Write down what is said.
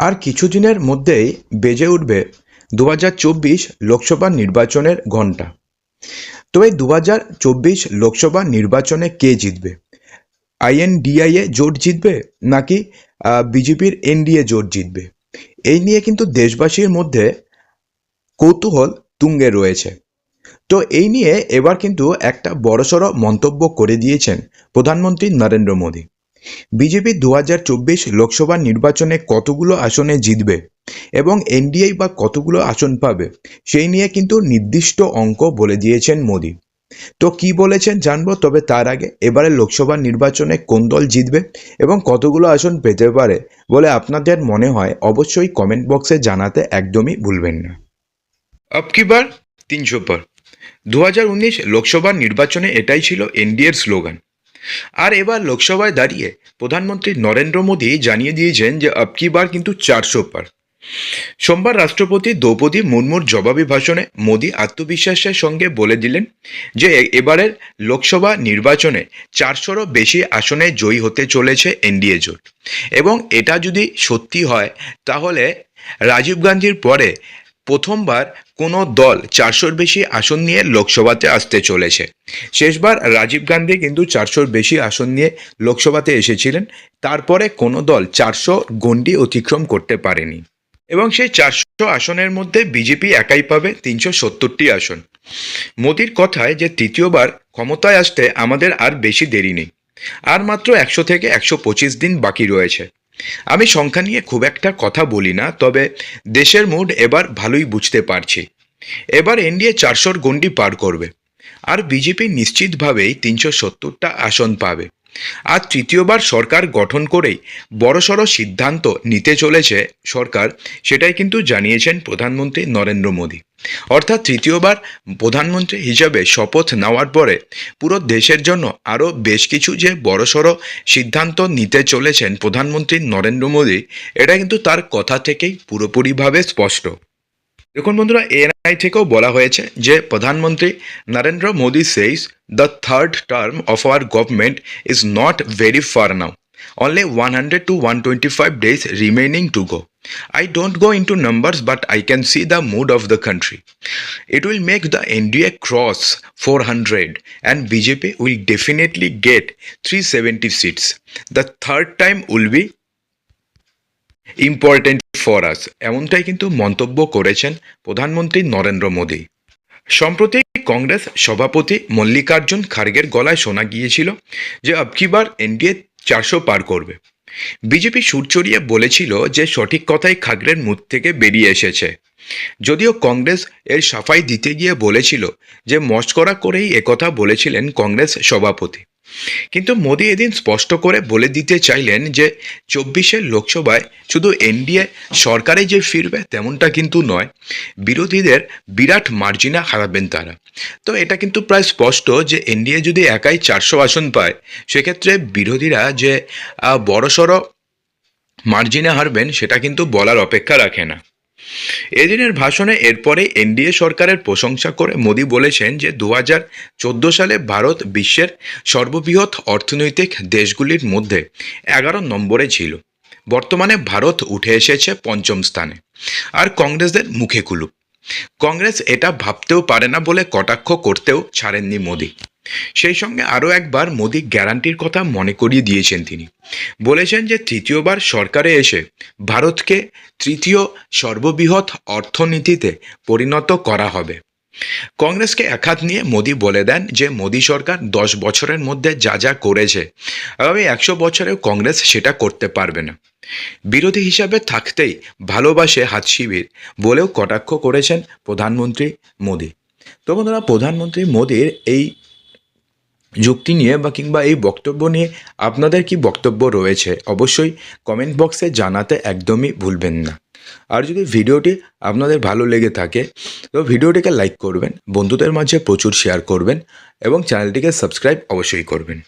আর কিছুদিনের মধ্যেই বেজে উঠবে দু হাজার চব্বিশ লোকসভা নির্বাচনের ঘণ্টা। তবে দু হাজার চব্বিশ লোকসভা নির্বাচনে কে জিতবে? আইএনডিআইএ জোট জিতবে নাকি বিজেপির এনডিএ জোট জিতবে? এই নিয়ে কিন্তু দেশবাসীর মধ্যে কৌতূহল তুঙ্গে রয়েছে। তো এই নিয়ে এবার কিন্তু একটা বড়সড় মন্তব্য করে দিয়েছেন প্রধানমন্ত্রী নরেন্দ্র মোদী। বিজেপি দু হাজার চব্বিশ লোকসভা নির্বাচনে কতগুলো আসনে জিতবে এবং এনডিএ বা কতগুলো আসন পাবে, সেই নিয়ে কিন্তু নির্দিষ্ট অঙ্ক বলে দিয়েছেন মোদী। তো কি বলেছেন জানব, তবে তার আগে এবারে লোকসভা নির্বাচনে কোন দল জিতবে এবং কতগুলো আসন পেতে পারে বলে আপনাদের মনে হয়, অবশ্যই কমেন্ট বক্সে জানাতে একদমই ভুলবেন না। আব কি বার? তিনশো পার দু লোকসভা নির্বাচনে এটাই ছিল এনডিএর স্লোগান। আর এবার লোকসভায় দাঁড়িয়ে প্রধানমন্ত্রী নরেন্দ্র মোদী জানিয়ে দিয়েছেন যে আব কি বার কিন্তু চারশো পার সোমবার রাষ্ট্রপতি দ্রৌপদী মুর্মুর জবাবি ভাষণে মোদী আত্মবিশ্বাসের সঙ্গে বলে দিলেন যে এবারের লোকসভা নির্বাচনে চারশোরও বেশি আসনে জয়ী হতে চলেছে এনডিএ জোট। এবং এটা যদি সত্যি হয়, তাহলে রাজীব গান্ধীর পরে প্রথমবার কোনো দল চারশোর বেশি আসন নিয়ে লোকসভাতে আসতে চলেছে। শেষবার রাজীব গান্ধী কিন্তু চারশোর বেশি আসন নিয়ে লোকসভাতে এসেছিলেন। তারপরে কোনো দল চারশো গণ্ডি অতিক্রম করতে পারেনি। এবং সেই চারশো আসনের মধ্যে বিজেপি একাই পাবে তিনশো সত্তরটি আসন। মোদির কথায় যে তৃতীয়বার ক্ষমতায় আসতে আমাদের আর বেশি দেরি নেই। আর মাত্র একশো থেকে একশো পঁচিশ দিন বাকি রয়েছে। আমি সংখ্যা নিয়ে খুব একটা কথা বলি না, তবে দেশের মুড এবার ভালোই বুঝতে পারছি। এবার এনডিএ চারশোর গণ্ডি পার করবে, আর বিজেপি নিশ্চিতভাবেই তিনশো সত্তরটা আসন পাবে। আর তৃতীয়বার সরকার গঠন করেই বড়সড় সিদ্ধান্ত নিতে চলেছে সরকার, সেটাই কিন্তু জানিয়েছেন প্রধানমন্ত্রী নরেন্দ্র মোদী। অর্থাৎ তৃতীয়বার প্রধানমন্ত্রী হিসাবে শপথ নেওয়ার পরে পুরো দেশের জন্য আরও বেশ কিছু যে বড়সড় সিদ্ধান্ত নিতে চলেছেন প্রধানমন্ত্রী নরেন্দ্র মোদী, এটা কিন্তু তার কথা থেকেই পুরোপুরিভাবে স্পষ্ট। দেখুন বন্ধুরা এনআই থেকেও বলা হয়েছে যে প্রধানমন্ত্রী Narendra Modi says the third term of our government is not very far now. only 100 to 125 days remaining to go. I don't go into numbers, but I can see the mood of the country. It will make the NDA cross 400, and BJP will definitely get 370 seats. The third time will be important for us এমনটাই কিন্তু মন্তব্য করেছেন প্রধানমন্ত্রী নরেন্দ্র মোদী সম্প্রতি কংগ্রেস সভাপতি মল্লিকার্জুন খার্গের গলায় শোনা গিয়েছিল যে আবকিবার এনডিএ চারশো পার করবে। বিজেপি সুর চড়িয়ে বলেছিল যে সঠিক কথাই খাগড়ের মুখ থেকে বেরিয়ে এসেছে। যদিও কংগ্রেস এর সাফাই দিতে গিয়ে বলেছিল যে মস্করা করেই একথা বলেছিলেন কংগ্রেস সভাপতি। কিন্তু মোদী এদিন স্পষ্ট করে বলে দিতে চাইলেন যে চব্বিশের লোকসভায় শুধু এনডিএ সরকারে যে ফিরবে তেমনটা কিন্তু নয়। বিরোধীদের বিরাট মার্জিনে হারাবেন তারা। তো এটা কিন্তু প্রায় স্পষ্ট যে এনডিএ যদি একাই চারশো আসন পায়, সেক্ষেত্রে বিরোধীরা যে বড়সড় মার্জিনে হারবেন সেটা কিন্তু বলার অপেক্ষা রাখে না। এদিনের ভাষণে এরপরে এনডিএ সরকারের প্রশংসা করে মোদী বলেছেন যে দু হাজার চোদ্দ সালে ভারত বিশ্বের সর্ববৃহৎ অর্থনৈতিক দেশগুলির মধ্যে এগারো নম্বরে ছিল। বর্তমানে ভারত উঠে এসেছে পঞ্চম স্থানে। আর কংগ্রেসদের মুখে কুলুপ কংগ্রেস এটা ভাবতেও পারে না বলে কটাক্ষ করতেও ছাড়েননি মোদী। সেই সঙ্গে আরও একবার মোদী গ্যারান্টির কথা মনে করিয়ে দিয়েছেন তিনি। বলেছেন যে তৃতীয়বার সরকারে এসে ভারতকে তৃতীয় সর্ববৃহৎ অর্থনীতিতে পরিণত করা হবে। কংগ্রেসকে একহাত নিয়ে মোদী বলে দেন যে মোদী সরকার দশ বছরের মধ্যে যা যা করেছে, আগামী একশো বছরেও কংগ্রেস সেটা করতে পারবে না। বিরোধী হিসাবে থাকতেই ভালোবাসে হাত শিবির বলেও কটাক্ষ করেছেন প্রধানমন্ত্রী মোদী। তো বন্ধুরা, প্রধানমন্ত্রী মোদীর এই যুক্তি নিয়ে বা কিংবা এই বক্তব্য নিয়ে আপনাদের কি বক্তব্য রয়েছে? অবশ্যই কমেন্ট বক্সে জানাতে একদমই ভুলবেন না। আর যদি ভিডিওটি আপনাদের ভালো লেগে থাকে, তো ভিডিওটিকে লাইক করবেন, বন্ধুদের মাঝে প্রচুর শেয়ার করবেন এবং চ্যানেলটিকে সাবস্ক্রাইব অবশ্যই করবেন।